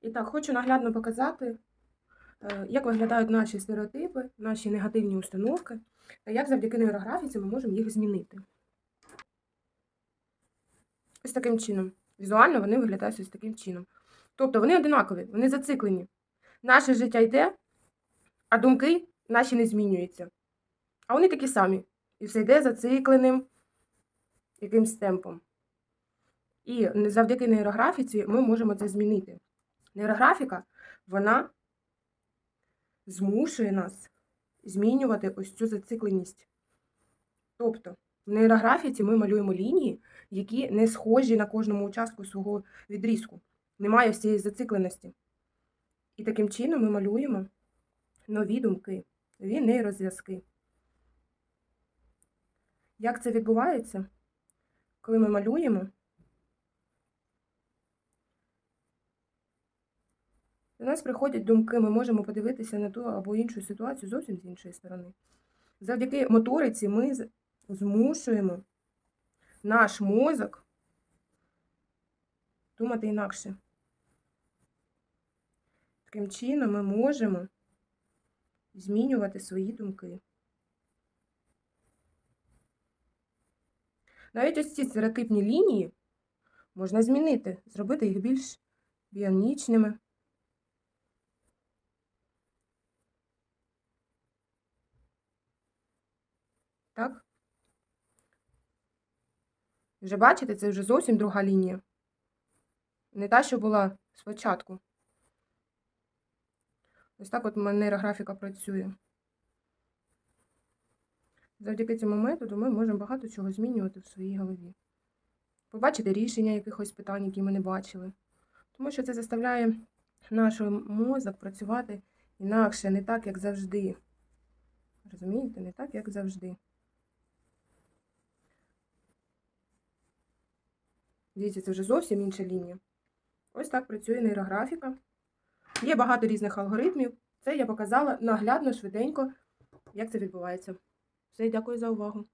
І так, хочу наглядно показати, е, як виглядають наші стереотипи, наші негативні установки, та як завдяки нейрографіці ми можемо їх змінити. Ось таким чином. Візуально вони виглядають ось таким чином. Тобто вони одинакові, вони зациклені. Наше життя йде, а думки наші не змінюються. А вони такі самі. І все йде зацикленим якимсь темпом. І завдяки нейрографіці ми можемо це змінити. Нейрографіка, вона змушує нас змінювати ось цю зацикленість. Тобто, в нейрографіці ми малюємо лінії, які не схожі на кожному участку свого відрізку. Немає всієї зацикленості. І таким чином ми малюємо нові думки, нові нейрозв'язки. Як це відбувається? Коли ми малюємо, до нас приходять думки, ми можемо подивитися на ту або іншу ситуацію зовсім з іншої сторони. Завдяки моториці ми змушуємо наш мозок думати інакше. Таким чином ми можемо змінювати свої думки. Навіть ось ці стереотипні лінії можна змінити, зробити їх більш біонічними. Так? Вже бачите, це вже зовсім друга лінія. Не та, що була спочатку. Ось так от нейрографіка працює. Завдяки цьому методу ми можемо багато чого змінювати в своїй голові. Побачити рішення якихось питань, які ми не бачили. Тому що це заставляє наш мозок працювати інакше, не так, як завжди. Розумієте, не так, як завжди. Дивіться, це вже зовсім інша лінія. Ось так працює нейрографіка. Є багато різних алгоритмів. Це я показала наглядно, швиденько, як це відбувається. Все, дякую за увагу.